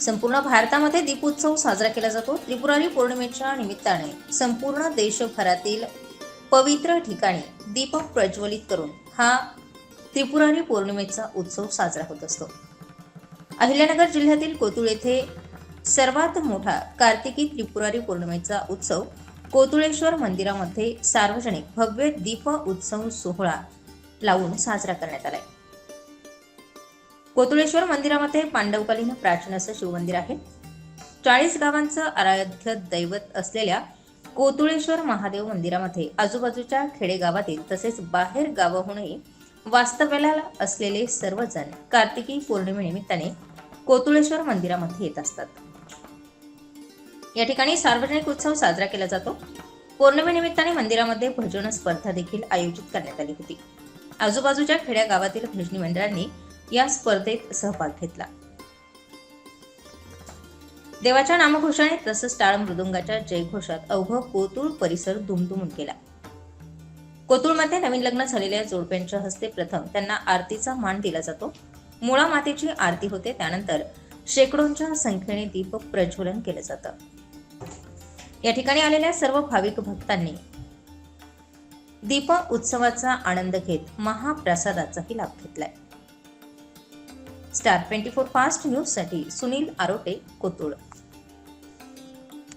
संपूर्ण भारतामध्ये दीपोत्सव साजरा केला जातो. त्रिपुरारी पौर्णिमेच्या निमित्ताने संपूर्ण देशभरातील पवित्र ठिकाणी दीपक प्रज्वलित करून हा त्रिपुरारी पौर्णिमेचा उत्सव साजरा होत असतो. अहिल्यानगर जिल्ह्यातील कोतुळ येथे सर्वात मोठा कार्तिकी त्रिपुरारी पौर्णिमेचा उत्सव कोतुळेश्वर मंदिरामध्ये सार्वजनिक भव्य दीप उत्सव सोहळा लावून साजरा करण्यात आलाय. कोतुळेश्वर मंदिरामध्ये पांडवकालीन प्राचीन असं शिवमंदिर आहे. चाळीस गावांचं आराध्य दैवत असलेल्या कोतुळेश्वर महादेव मंदिरामध्ये आजूबाजूच्या खेडेगावातील तसेच बाहेर गावाहूनही वास्तव्याला असलेले सर्वजण कार्तिकी पौर्णिमेनिमित्ताने कोतुळेश्वर मंदिरामध्ये येत असतात. या ठिकाणी सार्वजनिक उत्सव साजरा केला जातो. पौर्णिमेनिमित्ताने मंदिरामध्ये भजन स्पर्धा देखील आयोजित करण्यात आली होती. आजूबाजूच्या खेड्या गावातील भजनी मंडळांनी या स्पर्धेत सहभाग घेतला. देवाच्या नामघोषाने तसंच टाळ मृदुंगाच्या जयघोषात अवघ कोतुळ परिसर दुमदुमून गेला कोतुळमध्ये नवीन लग्न झालेल्या जोडप्यांच्या हस्ते प्रथम त्यांना आरतीचा मान दिला जातो. मुळा मातेची आरती होते त्यानंतर शेकडोंच्या संख्येने दीप प्रज्वलन केलं जातं. या ठिकाणी आलेल्या सर्व भाविक भक्तांनी दीप उत्सवाचा आनंद घेत महाप्रसादाचाही लाभ घेतलाय. स्टार ट्वेंटी फोर फास्ट न्यूजसाठी सुनील आरोटे कोतुळ